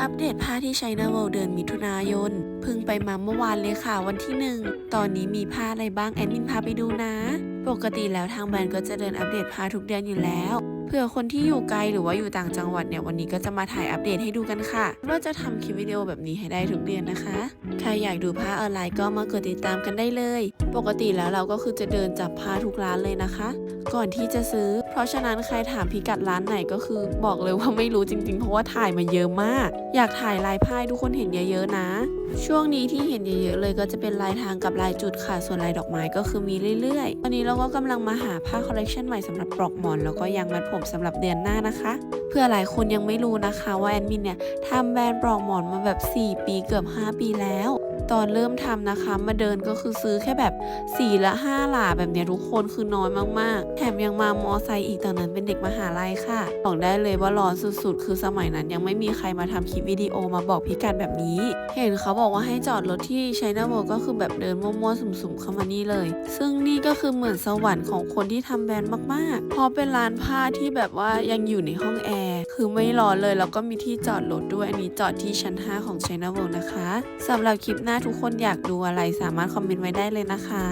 อัปเดตผ้าที่ใช้นาเวลเดือนมิถุนายนเพิ่งไปมาเมื่อวานเลยค่ะวันที่หนึ่งตอนนี้มีผ้าอะไรบ้างแอดมินพาไปดูนะ ปกติแล้วทางแบรนด์ก็จะเดินอัปเดตผ้าทุกเดือนอยู่แล้ว เผื่อคนที่อยู่ไกลหรือว่าอยู่ต่างจังหวัดเนี่ยวันนี้ก็จะมาถ่ายอัปเดตให้ดูกันค่ะว่าจะทำคลิปวิดีโอแบบนี้ให้ได้ทุกเดือนนะคะ ใครอยากดูผ้าออนไลน์ก็มากดติดตามกันได้เลย ปกติแล้วเราก็คือจะเดินจับผ้าทุกร้านเลยนะคะ ก่อนที่จะซื้อ เพราะฉะนั้นใครถามพิกัดร้านไหนก็คือบอกเลยว่าไม่รู้จริง ๆ เพราะว่าถ่ายมาเยอะมาก อยากถ่ายลายผ้าให้ทุกคนเห็นเยอะๆนะ ช่วงนี้ที่เห็นเยอะๆเลยก็จะเป็นลายทางกับลายจุดค่ะส่วนลายดอกไม้ก็คือมีเรื่อยๆตอนนี้เราก็กำลังมาหาผ้าคอลเลกชันใหม่สำหรับปลอกหมอนแล้วก็ยางมัดผมสำหรับเดือนหน้านะคะเพื่อหลายคนยังไม่รู้นะคะว่าแอดมินเนี่ยทำแบรนด์ปลอกหมอนมาแบบ 4 ปีเกือบ 5 ปีแล้ว ตอนเริ่มทำนะคะ มาเดินก็คือซื้อแค่แบบ4ละ5หลาแบบเนี้ยทุกคนคือน้อยมากๆ แถมยังมามอไซค์อีกตอนนั้นเป็นเด็กมหาลัยค่ะ บอกได้เลยว่าร้อนสุดๆ คือสมัยนั้นยังไม่มีใครมาทำคลิปวิดีโอมาบอกพิกัดแบบนี้ เห็นเขาบอกว่าให้จอดรถที่ใช้นาโวก็คือแบบเดินมั่วๆสุ่มๆเข้ามานี่เลย ซึ่งนี่ก็คือเหมือนสวรรค์ของคนที่ทำแบรนด์มากๆ เพราะเป็นร้านผ้าที่แบบว่ายังอยู่ในห้องแอร์คือไม่ร้อนเลยแล้วก็มีที่จอดรถด้วยอันนี้จอดที่ชั้น 5 ของ China World นะคะสำหรับคลิปหน้าทุกคนอยากดูอะไรสามารถคอมเมนต์ไว้ได้เลยนะคะ